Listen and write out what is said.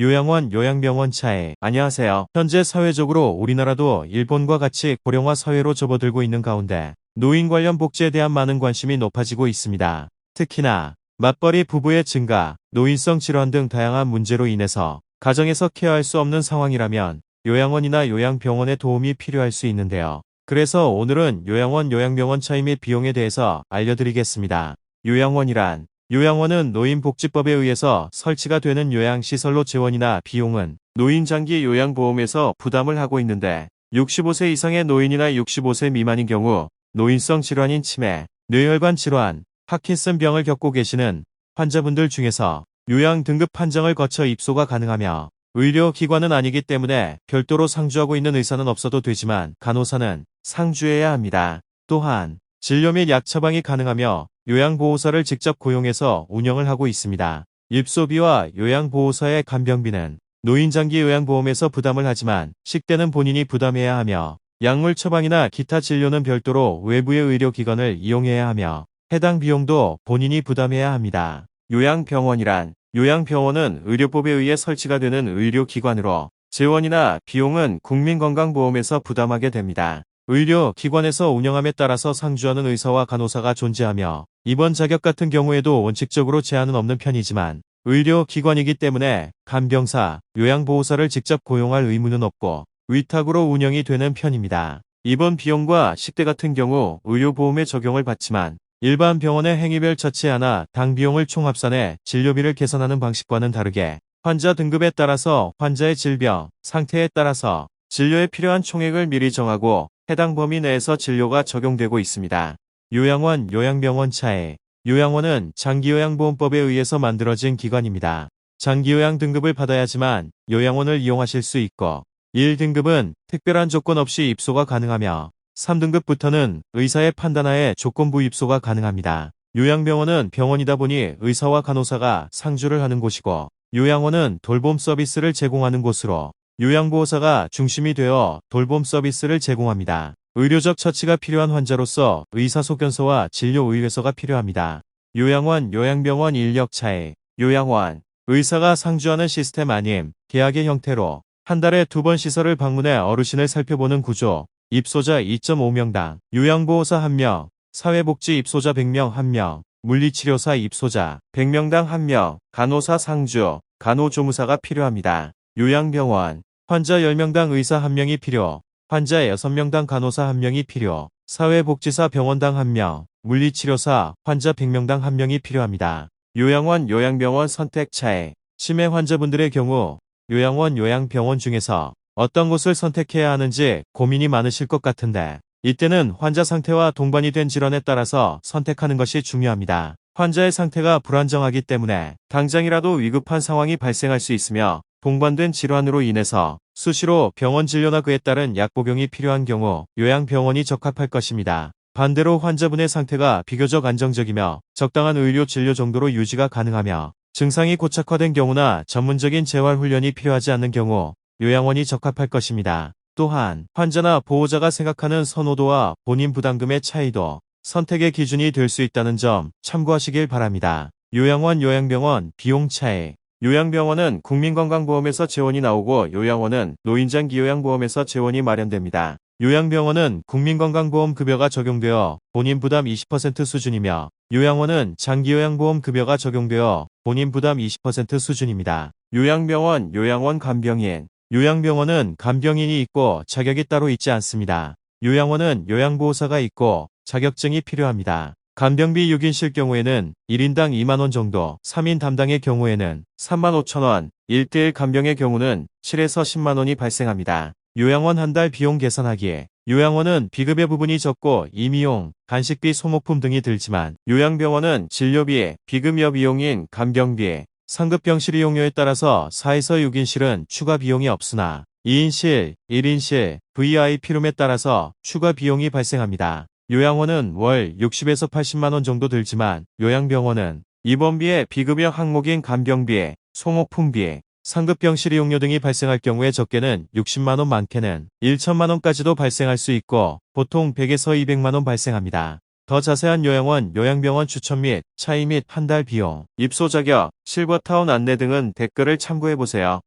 요양원 요양병원 차에 안녕하세요. 현재 사회적으로 우리나라도 일본과 같이 고령화 사회로 접어들고 있는 가운데 노인 관련 복지에 대한 많은 관심이 높아지고 있습니다. 특히나 맞벌이 부부의 증가, 노인성 질환 등 다양한 문제로 인해서 가정에서 케어할 수 없는 상황이라면 요양원이나 요양병원의 도움이 필요할 수 있는데요. 그래서 오늘은 요양원 요양병원 및 비용에 대해서 알려드리겠습니다. 요양원이란 요양원은 노인복지법에 의해서 설치가 되는 요양시설로 재원이나 비용은 노인장기 요양보험에서 부담을 하고 있는데 65세 이상의 노인이나 65세 미만인 경우 노인성 질환인 치매, 뇌혈관 질환, 파킨슨 병을 겪고 계시는 환자분들 중에서 요양 등급 판정을 거쳐 입소가 가능하며 의료기관은 아니기 때문에 별도로 상주하고 있는 의사는 없어도 되지만 간호사는 상주해야 합니다. 또한 진료 및 약 처방이 가능하며 요양보호사를 직접 고용해서 운영을 하고 있습니다. 입소비와 요양보호사의 간병비는 노인장기 요양보험에서 부담을 하지만 식대는 본인이 부담해야 하며 약물 처방이나 기타 진료는 별도로 외부의 의료기관을 이용해야 하며 해당 비용도 본인이 부담해야 합니다. 요양병원이란 요양병원은 의료법에 의해 설치가 되는 의료기관으로 재원이나 비용은 국민건강보험에서 부담하게 됩니다. 의료 기관에서 운영함에 따라서 상주하는 의사와 간호사가 존재하며 입원 자격 같은 경우에도 원칙적으로 제한은 없는 편이지만 의료 기관이기 때문에 간병사, 요양보호사를 직접 고용할 의무는 없고 위탁으로 운영이 되는 편입니다. 입원 비용과 식대 같은 경우 의료보험에 적용을 받지만 일반 병원의 행위별 처치 하나 당 비용을 총합산해 진료비를 계산하는 방식과는 다르게 환자 등급에 따라서 환자의 질병, 상태에 따라서 진료에 필요한 총액을 미리 정하고 해당 범위 내에서 진료가 적용되고 있습니다. 요양원, 요양병원 차에 요양원은 장기요양보험법에 의해서 만들어진 기관입니다. 장기요양 등급을 받아야지만 요양원을 이용하실 수 있고 1등급은 특별한 조건 없이 입소가 가능하며 3등급부터는 의사의 판단하에 조건부 입소가 가능합니다. 요양병원은 병원이다 보니 의사와 간호사가 상주를 하는 곳이고 요양원은 돌봄 서비스를 제공하는 곳으로 요양보호사가 중심이 되어 돌봄 서비스를 제공합니다. 의료적 처치가 필요한 환자로서 의사소견서와 진료의뢰서가 필요합니다. 요양원, 요양병원 인력 차이, 요양원, 의사가 상주하는 시스템 아님, 계약의 형태로 한 달에 두 번 시설을 방문해 어르신을 살펴보는 구조, 입소자 2.5명당, 요양보호사 1명, 사회복지 입소자 100명 1명, 물리치료사 입소자 100명당 1명, 간호사 상주, 간호조무사가 필요합니다. 요양병원, 환자 10명당 의사 1명이 필요, 환자 6명당 간호사 1명이 필요, 사회복지사 병원당 1명, 물리치료사, 환자 100명당 1명이 필요합니다. 요양원, 요양병원 선택 차에 치매 환자분들의 경우 요양원, 요양병원 중에서 어떤 곳을 선택해야 하는지 고민이 많으실 것 같은데 이때는 환자 상태와 동반이 된 질환에 따라서 선택하는 것이 중요합니다. 환자의 상태가 불안정하기 때문에 당장이라도 위급한 상황이 발생할 수 있으며 동반된 질환으로 인해서 수시로 병원 진료나 그에 따른 약 복용이 필요한 경우 요양병원이 적합할 것입니다. 반대로 환자분의 상태가 비교적 안정적이며 적당한 의료 진료 정도로 유지가 가능하며 증상이 고착화된 경우나 전문적인 재활훈련이 필요하지 않는 경우 요양원이 적합할 것입니다. 또한 환자나 보호자가 생각하는 선호도와 본인 부담금의 차이도 선택의 기준이 될 수 있다는 점 참고하시길 바랍니다. 요양원 요양병원 비용 차이 요양병원은 국민건강보험에서 재원이 나오고 요양원은 노인장 기요양보험에서 재원이 마련됩니다. 요양병원은 국민건강보험 급여가 적용되어 본인 부담 20% 수준이며 요양원은 장기요양보험 급여가 적용되어 본인 부담 20% 수준입니다. 요양병원, 요양원 간병인 요양병원은 간병인이 있고 자격이 따로 있지 않습니다. 요양원은 요양보호사가 있고 자격증이 필요합니다. 간병비 6인실 경우에는 1인당 2만원 정도, 3인 담당의 경우에는 3만 5천원, 1대1 간병의 경우는 7에서 10만원이 발생합니다. 요양원 한 달 비용 계산하기에 요양원은 비급여 부분이 적고 임의용, 간식비, 소모품 등이 들지만 요양병원은 진료비, 비급여 비용인 간병비, 상급 병실 이용료에 따라서 4에서 6인실은 추가 비용이 없으나 2인실, 1인실, VIP룸에 따라서 추가 비용이 발생합니다. 요양원은 월 60에서 80만원 정도 들지만 요양병원은 입원비에 비급여 항목인 간병비, 소모품비, 상급병실 이용료 등이 발생할 경우에 적게는 60만원 많게는 1천만원까지도 발생할 수 있고 보통 100에서 200만원 발생합니다. 더 자세한 요양원, 요양병원 추천 및 차이 및 한 달 비용, 입소 자격, 실버타운 안내 등은 댓글을 참고해보세요.